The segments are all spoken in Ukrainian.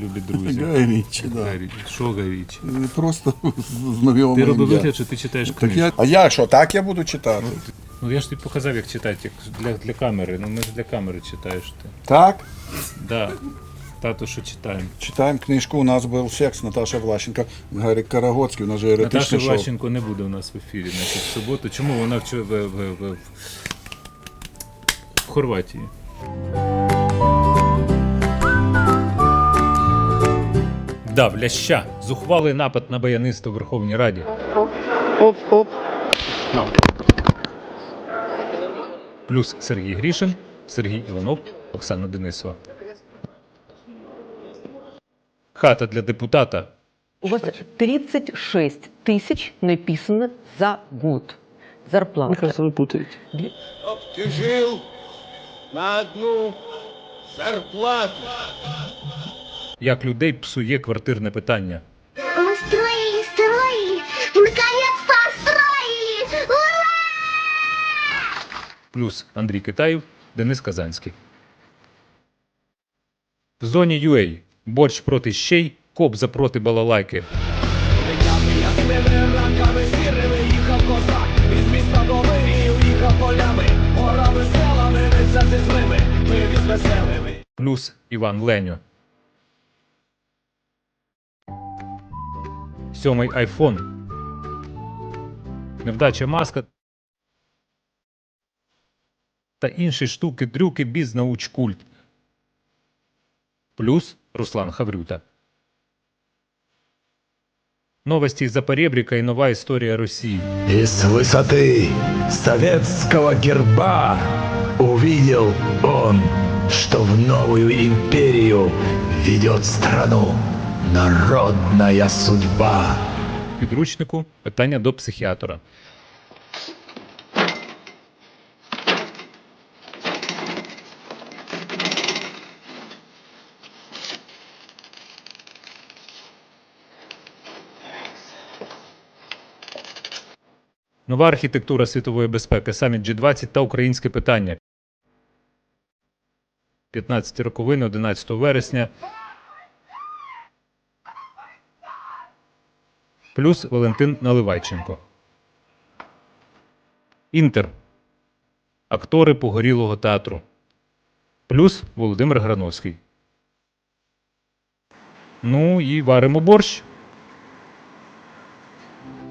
любі друзі. Гай Річі, да. Гай Річі. Що Гай Річі? Е, Просто знайомий. Ти робив вигляд, що ти читаєш Так книжку. я... А я що, так я буду читати? Ну я ж тобі показав, як читати, як для, для камери. Ну ми ж для камери читаєш ти. Так? Да. Тато, що читаємо. Читаем книжку «У нас был секс» Наташа Влащенко, Гарик Карагоцький, у нас же Наташа еротичний шоу. Влащенко не буде у нас в ефірі значить, в суботу. Чому вона в, в, в, в, в Хорватії? Дав ляща. Зухвалий напад на баяниста у Верховній Раді. Оп-оп. Плюс Сергій Грішин, Сергій Іванов, Оксана Денисова. Хата для депутата. У вас 36 тысяч написано за год. Зарплата. Мне кажется, вы путаете. Ты жил на одну зарплату. Як людей псує квартирне питання. Мы строили, строили, наконец построили! Ура! Плюс Андрій Китаєв, Денис Казанський. В зоні UA. Борщ проти щей, кобза проти балалайки. Плюс Іван Леньо. Сьомий айфон. Невдача маска та інші штуки, дрюки, бізнауч культ. Плюс Руслан Хаврюта. Новості из Запоребрика и новая история России. И с высоты советского герба увидел он, что в новую империю ведет страну народная судьба. Підручнику питання до психіатра. Нова архітектура світової безпеки, саміт G20 та українське питання. 15 роковини 11 вересня. Плюс Валентин Наливайченко. Інтер. Актори погорілого театру. Плюс Володимир Грановський. Ну і варимо борщ.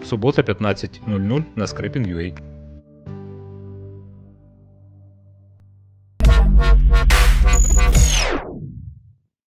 Субота 15.00 на Скрипін.ua.